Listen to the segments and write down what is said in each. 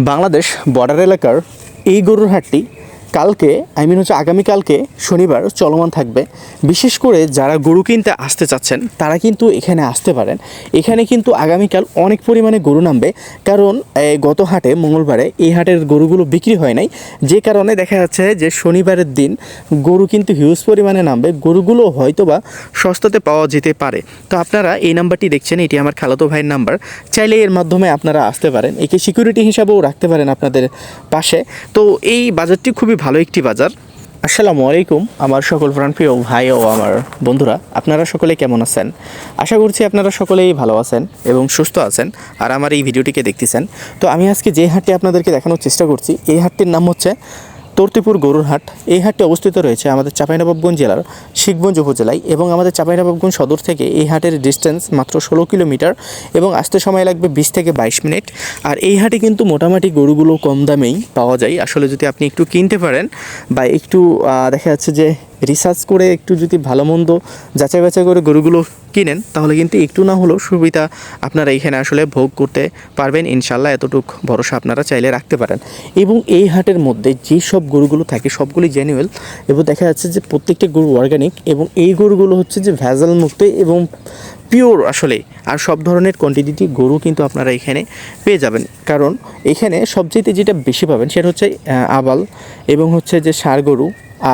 Bangladesh border এলাকার এই গরুর হাটটি কালকে আই মিন হচ্ছে আগামীকালকে শনিবার চলমান থাকবে। বিশেষ করে যারা গরু কিনতে আসতে চাচ্ছেন, তারা কিন্তু এখানে আসতে পারেন। এখানে কিন্তু আগামীকাল অনেক পরিমাণে গরু নামবে। কারণ গত হাটে, মঙ্গলবারে, এই হাটের গরুগুলো বিক্রি হয় নাই। যে কারণে দেখা যাচ্ছে যে শনিবারের দিন গরু কিন্তু হিউজ পরিমাণে নামবে। গরুগুলো হয়তোবা সস্তাতে পাওয়া যেতে পারে। তো আপনারা এই নাম্বারটি দেখছেন, এটি আমার খালাতো ভাইয়ের নাম্বার। চাইলে এর মাধ্যমে আপনারা আসতে পারেন। একে সিকিউরিটি হিসাবেও রাখতে পারেন আপনাদের পাশে। তো এই বাজারটি খুবই ভালো একটি বাজার। আসসালামু আলাইকুম, আমার সকল প্রাণপ্রিয় ভাই ও আমার বন্ধুরা, আপনারা সকলে কেমন আছেন? আশা করছি আপনারা সকলেই ভালো আছেন এবং সুস্থ আছেন আর আমার এই ভিডিওটিকে দেখতেছেন। তো আমি আজকে যে হাটটি আপনাদেরকে দেখানোর চেষ্টা করছি, এই হাটটির নাম হচ্ছে তর্তিপুর গরুর হাট এই হাটটি অবস্থিত রয়েছে আমাদের চাঁপাইনবাবগঞ্জ জেলার শিখগঞ্জ উপজেলায় এবং আমাদের চাঁপাইনবাবগঞ্জ সদর থেকে এই হাটের ডিস্টেন্স মাত্র ষোলো কিলোমিটার এবং আসতে সময় লাগবে বিশ থেকে বাইশ মিনিট। আর এই হাটে কিন্তু মোটামুটি গরুগুলো কম দামেই পাওয়া যায়। আসলে যদি আপনি একটু কিনতে পারেন বা একটু দেখা যাচ্ছে যে রিসার্চ করে একটু যদি ভালো মন্দ যাচাই বাছাই করে গরুগুলো কিনেন, তাহলে কিন্তু একটু না হলেও সুবিধা আপনারা এখানে আসলে ভোগ করতে পারবেন। ইনশাল্লাহ এতটুক ভরসা আপনারা চাইলে রাখতে পারেন। এবং এই হাটের মধ্যে যে সব গরুগুলো থাকে, সবগুলি জেনুয়েল এবং দেখা যাচ্ছে যে প্রত্যেকটা গরু অর্গানিক এবং এই গরুগুলো হচ্ছে যে ভেজাল মুক্ত এবং পিওর আসলে। আর সব ধরনের কোয়ান্টিটি গরু কিন্তু আপনারা এখানে পেয়ে যাবেন। কারণ এখানে সবচেয়ে যেটা বেশি পাবেন সেটা হচ্ছে আবাল এবং হচ্ছে যে ষাঁড় গরু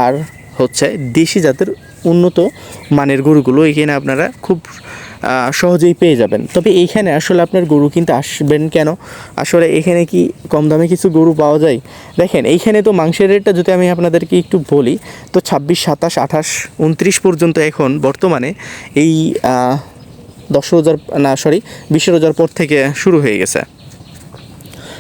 আর হচ্ছে দেশি জাতের উন্নত মানের গরুগুলো এখানে আপনারা খুব সহজেই পেয়ে যাবেন। তবে এইখানে আসলে আপনার গরু কিনতে আসবেন কেন? আসলে এখানে কি কম দামে কিছু গরু পাওয়া যায়? দেখেন, এইখানে তো মাংসের রেটটা যদি আমি আপনাদেরকে একটু বলি, তো ছাব্বিশ, সাতাশ, আঠাশ, উনত্রিশ পর্যন্ত এখন বর্তমানে এই দশ রোজার না সরি বিশ রোজার পর থেকে শুরু হয়ে গেছে।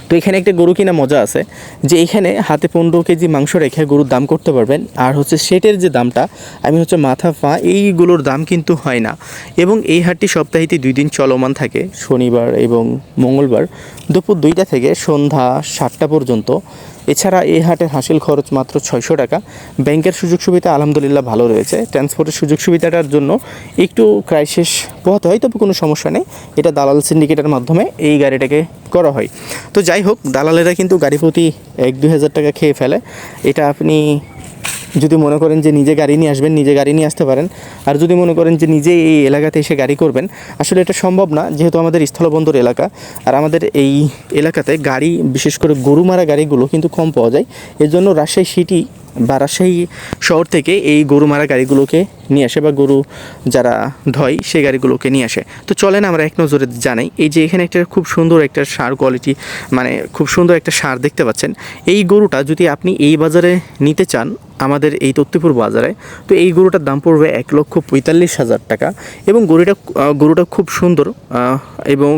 তো এখানে একটা গরু কিনা মজা আছে যে এখানে হাতে পনেরো কেজি মাংস রেখে গরুর দাম করতে পারবেন। আর হচ্ছে সেটের যে দামটা, আমি হচ্ছে মাথা পা এইগুলোর দাম কিন্তু হয় না। এবং এই হাটটি সপ্তাহেতে দুই দিন চলমান থাকে, শনিবার এবং মঙ্গলবার। দুপুর দুইটা থেকে সন্ধ্যা সাতটা পর্যন্ত। এছাড়া এই হাটের হাসিল খরচ মাত্র ছয়শো টাকা। ব্যাংকের সুযোগ সুবিধা আলহামদুলিল্লাহ ভালো রয়েছে। ট্রান্সপোর্টের সুযোগ সুবিধাটার জন্য একটু ক্রাইসিস পোহাতে হয়, তবে কোনো সমস্যা নেই। এটা দালাল সিন্ডিকেটের মাধ্যমে এই গাড়িটাকে করা হয়। তো যাই হোক, দালালেরা কিন্তু গাড়ি প্রতি এক দুই হাজার টাকা খেয়ে ফেলে। এটা আপনি যদি মনে করেন যে নিজে গাড়ি নিয়ে আসবেন, নিজে গাড়ি নিয়ে আসতে পারেন। আর যদি মনে করেন যে নিজে এই এলাকাতে এসে গাড়ি করবেন, আসলে এটা সম্ভব না, যেহেতু আমাদের স্থলবন্দর এলাকা। আর আমাদের এই এলাকাতে গাড়ি, বিশেষ করে গরু মারা গাড়িগুলো কিন্তু কম পাওয়া যায়। এর জন্য রাজশাহী সিটি বা রাজশাহী শহর থেকে এই গরু মারা গাড়িগুলোকে নিয়ে আসে বা গরু যারা ধয় সেই গাড়িগুলোকে নিয়ে আসে। তো চলেন আমরা এক নজরে জানাই, এই যে এখানে একটা খুব সুন্দর একটা সার কোয়ালিটি মানে খুব সুন্দর একটা সার দেখতে পাচ্ছেন। এই গরুটা যদি আপনি এই বাজারে নিতে চান, আমাদের এই তত্ত্বপুর বাজারে, তো এই গরুটার দাম পড়বে এক লক্ষ পঁয়তাল্লিশ হাজার টাকা এবং গরুটা গরুটা খুব সুন্দর এবং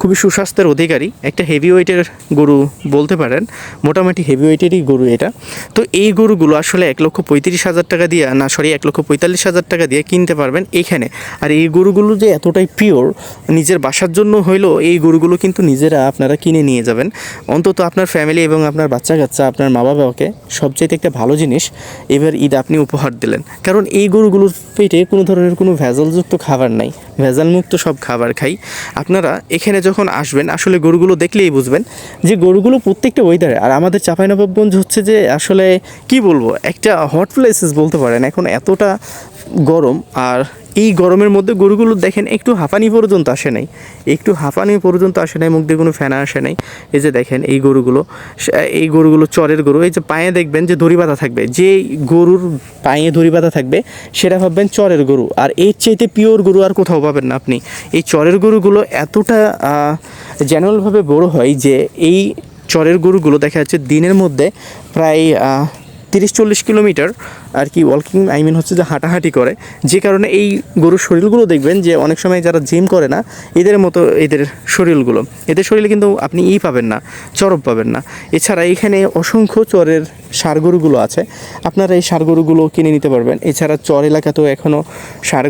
খুবই সুস্বাস্থ্যের অধিকারী, একটা হেভি ওয়েটের গরু বলতে পারেন, মোটামুটি হেভি ওয়েটেরই গরু এটা। তো এই গরুগুলো আসলে এক লক্ষ পঁয়ত্রিশ হাজার টাকা দিয়ে, না সরি এক লক্ষ পঁয়তাল্লিশ হাজার টাকা দিয়ে কিনতে পারবেন এখানে। আর এই গরুগুলো যে এতটাই পিওর নিজের বাসার জন্য হইলেও এই গরুগুলো কিন্তু নিজেরা আপনারা কিনে নিয়ে যাবেন। অন্তত আপনার ফ্যামিলি এবং আপনার বাচ্চা কাচ্চা আপনার মা বাবাকে সবচেয়ে একটা ভালো জিনিস এবার ঈদ আপনি উপহার দিলেন। কারণ এই গরুগুলোর পেটে কোনো ধরনের কোনো ভেজালযুক্ত খাবার নাই। ভেজালমুক্ত সব খাবার খাই। আপনারা এখানে যখন আসবেন, আসলে গরুগুলো দেখলেই বুঝবেন যে গরুগুলো প্রত্যেকটা ওয়েদারে আর আমাদের চাঁপাইনবাবগঞ্জ হচ্ছে যে আসলে কি বলব, একটা হট প্লেসেস বলতে পারেন, এখন এতটা গরম, আর এই গরমের মধ্যে গরুগুলো দেখেন একটু হাঁপানি পর্যন্ত আসে নাই, একটু হাঁপানি পর্যন্ত আসে নাই, মুখ দিয়ে কোনো ফেনা আসে নাই, এই যে দেখেন এই গরুগুলো এই গরুগুলো চরের গরু, এই যে পায়ে দেখবেন যে দড়ি বাঁধা থাকবে যে গরুর পায়ে দড়ি বাঁধা থাকবে, সেটা ভাববেন চরের গরু, আর এর চাইতে পিওর গরু আর কোথাও পাবেন না আপনি, এই চরের গরুগুলো এতটা জেনারেলভাবে বড় হয় যে এই চরের গরুগুলো দেখা যাচ্ছে দিনের মধ্যে প্রায় তিরিশ চল্লিশ কিলোমিটার আর কি ওয়াকিং আই মিন হচ্ছে যে হাঁটাহাঁটি করে। যে কারণে এই গরুর শরীরগুলো দেখবেন যে অনেক সময় যারা জিম করে না, এদের মতো এদের শরীরগুলো। এদের শরীরে কিন্তু আপনি ই পাবেন না চরব পাবেন না। এছাড়া এখানে অসংখ্য চরের গরুগুলো আছে। আপনারা এই গরুগুলো কিনে নিতে পারবেন। এছাড়া চর এলাকাতেও এখনও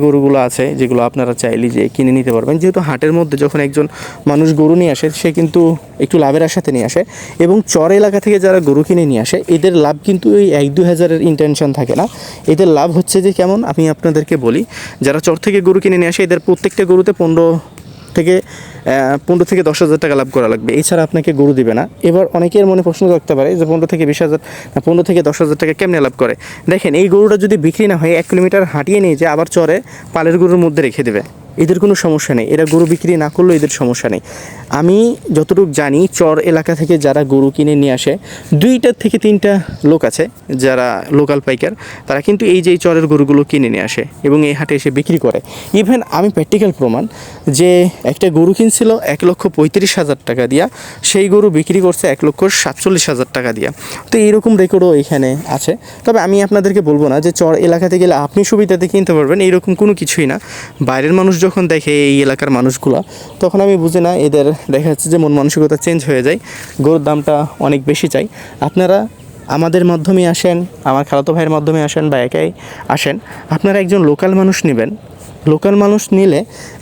গরুগুলো আছে, যেগুলো আপনারা চাইলে যে কিনে নিতে পারবেন। যেহেতু হাটের মধ্যে যখন একজন মানুষ গরু নিয়ে আসে, সে কিন্তু একটু লাভের আশাতে নিয়ে আসে। এবং চর এলাকা থেকে যারা গরু কিনে নিয়ে আসে, এদের লাভ কিন্তু ওই এক দু হাজারের ইন্টেনশন থাকে। না। এদের লাভ হচ্ছে যে কেমন? আমি আপনাদেরকে বলি, যারা চর থেকে গরু কিনে নিয়ে আসে, এদের প্রত্যেকটা গরুতে পনেরো থেকে পনেরো থেকে দশ হাজার টাকা লাভ করা লাগবে। এছাড়া আপনাকে গরু দিবে না। এবার অনেকের মনে প্রশ্ন থাকতে পারে যে পনেরো থেকে বিশ হাজার পনেরো থেকে দশ হাজার টাকা কেমনে লাভ করে? দেখেন, এই গরুটা যদি বিক্রি না হয়, এক কিলোমিটার হাঁটিয়ে নিয়ে যে আবার চরে পালের গরুর মধ্যে রেখে দেবে। এদের কোনো সমস্যা নেই। এরা গরু বিক্রি না করলেও এদের সমস্যা নেই। আমি যতটুকু জানি, চর এলাকা থেকে যারা গরু কিনে নিয়ে আসে, দুইটা থেকে তিনটা লোক আছে যারা লোকাল পাইকার। তারা কিন্তু এই যে চরের গরুগুলো কিনে নিয়ে আসে এবং এই হাটে এসে বিক্রি করে। ইভেন আমি প্র্যাকটিক্যাল প্রমাণ যে একটা গরু কিনছিল এক লক্ষ পঁয়ত্রিশ হাজার টাকা দিয়া, সেই গরু বিক্রি করছে এক লক্ষ সাতচল্লিশ হাজার টাকা দিয়া। তো এইরকম রেকর্ডও এখানে আছে। তবে আমি আপনাদেরকে বলব না যে চর এলাকাতে গেলে আপনি সুবিধাতে কিনতে পারবেন, এইরকম কোনো কিছুই না। বাইরের মানুষ যখন দেখে এই এলাকার মানুষগুলো, তখন আমি বুঝি না, এদের দেখা যাচ্ছে যে মন মানসিকতা চেঞ্জ হয়ে যায়, গরুর দামটা অনেক বেশি চাই। আপনারা আমাদের মাধ্যমে আসেন, আমার খালাতো ভাইয়ের মাধ্যমে আসেন বা একাই আসেন, আপনারা একজন লোকাল মানুষ নেবেন। লোকাল মানুষ নিলে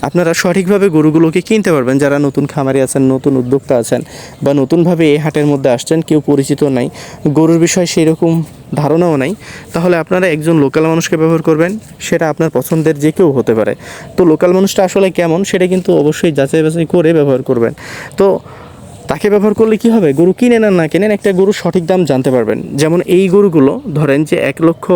আপনারা সঠিকভাবে গরুগুলোকে কিনতে পারবেন, যারা নতুন খামারি আছেন, নতুন উদ্যোক্তা আছেন বা নতুনভাবে এই হাটের মধ্যে আসছেন, কেউ পরিচিত নাই। গরুর বিষয়ে সেই রকম ধারণাও নাই। তাহলে আপনারা একজন লোকাল মানুষকে ব্যবহার করবেন, সেটা আপনার পছন্দের যে কেউ হতে পারে। তো লোকাল মানুষটা আসলে কেমন, সেটা কিন্তু অবশ্যই যাচাই বাছাই করে ব্যবহার করবেন। তো তাকে ব্যবহার করলে কি হবে? গরু কিনে না কেনেন, একটা গরু সঠিক দাম জানতে পারবেন। যেমন এই গরুগুলো, ধরেন যে এক লক্ষ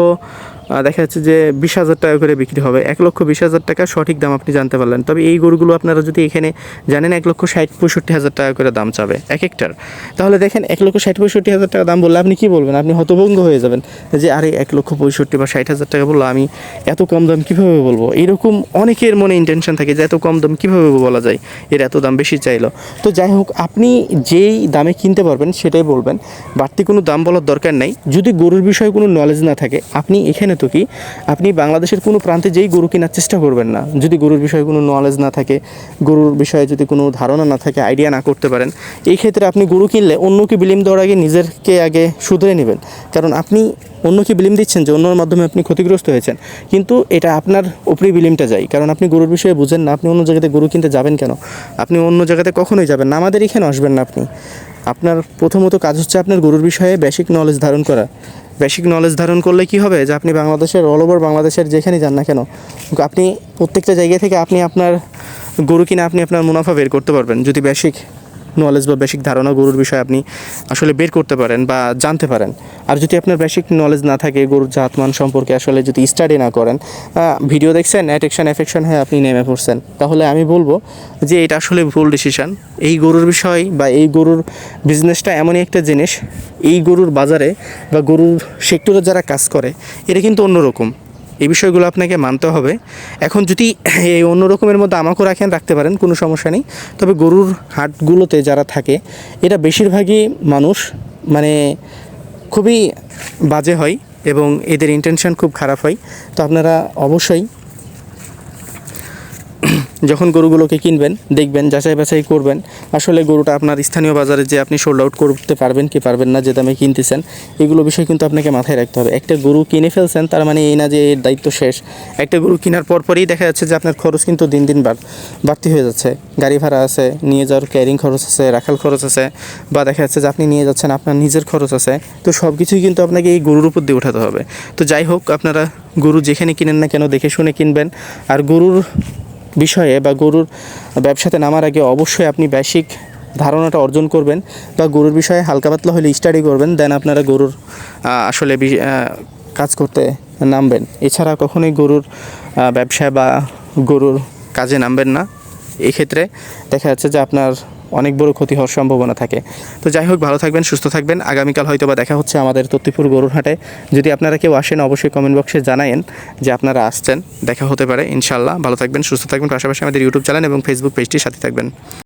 দেখা যাচ্ছে যে বিশ হাজার টাকা করে বিক্রি হবে। এক লক্ষ বিশ হাজার টাকা সঠিক দাম আপনি জানতে পারলেন। তবে এই গরুগুলো আপনারা যদি এখানে জানেন, এক লক্ষ ষাট পঁয়ষট্টি হাজার টাকা করে দাম চাবে এক একটার তাহলে দেখেন, এক লক্ষ ষাট পঁয়ষট্টি হাজার টাকা দাম বললে আপনি কি বলবেন? আপনি হতভঙ্গ হয়ে যাবেন যে, আরে, এক লক্ষ পঁয়ষট্টি বা ষাট হাজার টাকা বলল, আমি এত কম দাম কীভাবে বলব? এরকম অনেকের মনে ইন্টেনশন থাকে যে, এত কম দাম কীভাবে বলা যায়? এর এত দাম বেশি চাইলো। তো যাই হোক, আপনি যেই দামে কিনতে পারবেন সেটাই বলবেন। বাড়তি কোনো দাম বলার দরকার নাই। যদি গরুর বিষয়ে কোনো নলেজ না থাকে, আপনি এখানে তো কি, আপনি বাংলাদেশের কোনো প্রান্তে যেই গরু কেনার চেষ্টা করবেন না, যদি গরুর বিষয়ে কোনো নলেজ না থাকে, গরুর বিষয়ে যদি কোনো ধারণা না থাকে আইডিয়া না করতে পারেন, এই ক্ষেত্রে আপনি গরু কিনলে অন্যকে বিলিম দেওয়ার আগে নিজেরকে আগে শুধরে নেবেন। কারণ আপনি অন্যকে বিলিম দিচ্ছেন যে অন্যর মাধ্যমে আপনি ক্ষতিগ্রস্ত হয়েছেন। কিন্তু এটা আপনার উপরেই বিলিমটা যায়। কারণ আপনি গরুর বিষয়ে বুঝেন না, আপনি অন্য জায়গাতে গরু কিনতে যাবেন কেন? আপনি অন্য জায়গাতে কখনোই যাবেন না, আমাদের এখানে আসবেন না আপনি। আপনার প্রথমত কাজ হচ্ছে আপনার গরুর বিষয়ে বেসিক নলেজ ধারণ করা। বেসিক নলেজ ধারণ করলে কি হবে? যে আপনি বাংলাদেশের অল ওভার বাংলাদেশের যেখানে যান না কেন, আপনি প্রত্যেকটা জায়গা থেকে আপনি আপনার গরু কিনে আপনি আপনার মুনাফা বের করতে পারবেন, যদি বেসিক নলেজ বা বেসিক ধারণা গরুর বিষয়ে আপনি আসলে বের করতে পারেন বা জানতে পারেন। আর যদি আপনার বেসিক নলেজ না থাকে গরুর জাতমান সম্পর্কে আসলে যদি স্টাডি না করেন ভিডিও দেখছেন অ্যাটেকশন এফেকশন হয়ে, আপনি নেমে পড়ছেন। তাহলে আমি বলব যে এটা আসলে ভুল ডিসিশন এই গরুর বিষয় বা এই গরুর বিজনেসটা এমনই একটা জিনিস, এই গরুর বাজারে বা গরুর সেক্টরে যারা কাজ করে এটা কিন্তু অন্যরকম। এই বিষয়গুলো আপনাকে মানতে হবে। এখন যদি এই অন্য রকমের মধ্যে আমাকেও রাখেন, রাখতে পারেন, কোনো সমস্যা নেই। তবে গরুর হাটগুলোতে যারা থাকে এটা বেশিরভাগই মানুষ মানে খুবই বাজে হয় এবং এদের ইন্টেনশন খুব খারাপ হয়। তো আপনারা অবশ্যই যখন গরুগুলোকে কিনবেন, দেখবেন, যাচাই বাছাই করবেন, আসলে গরুটা আপনার স্থানীয় বাজারে যে আপনি সোল্ড আউট করতে পারবেন কি পারবেন না, যে দামে কিনতেছেন, এগুলো বিষয় কিন্তু আপনাকে মাথায় রাখতে হবে। একটা গরু কিনে ফেলছেন, তার মানে এই না যে এর দায়িত্ব শেষ। একটা গরু কেনার পর পরই দেখা যাচ্ছে যে আপনার খরচ কিন্তু দিন দিন বাড়, বাড়তি হয়ে যাচ্ছে। গাড়ি ভাড়া আছে, নিয়ে যাওয়ার ক্যারিং খরচ আছে, রাখাল খরচ আছে, বা দেখা যাচ্ছে যে আপনি নিয়ে যাচ্ছেন, আপনার নিজের খরচ আছে। তো সব কিছুই কিন্তু আপনাকে এই গরুর উপর দিয়ে উঠাতে হবে। তো যাই হোক, আপনারা গরু যেখানে কিনেন না কেন, দেখে শুনে কিনবেন। আর গরুর বিষয়ে বা গরুর ব্যবসাতে নামার আগে অবশ্যই আপনি বেসিক ধারণাটা অর্জন করবেন বা গরুর বিষয়ে হালকা পাতলা হলে স্টাডি করবেন দেন আপনারা গরুর আসলে কাজ করতে নামবেন। এছাড়া কখনোই গরুর ব্যবসায় ব্যবসা বা গরুর কাজে নামবেন না। এক্ষেত্রে দেখা যাচ্ছে যে আপনার অনেক বড় ক্ষতি হওয়ার সম্ভাবনা থাকে। তো যাই হোক, ভালো থাকবেন, সুস্থ থাকবেন। আগামীকাল হয়তো বা দেখা হচ্ছে আমাদের তত্তিপুর গরুর হাটে যদি আপনারা কেউ আসেন, অবশ্যই কমেন্ট বক্সে জানায়েন যে আপনারা আসছেন। দেখা হতে পারে ইনশাল্লাহ ভালো থাকবেন, সুস্থ থাকবেন। পাশাপাশি আমাদের ইউটিউব চ্যানেল এবং ফেসবুক পেজটির সাথে থাকবেন।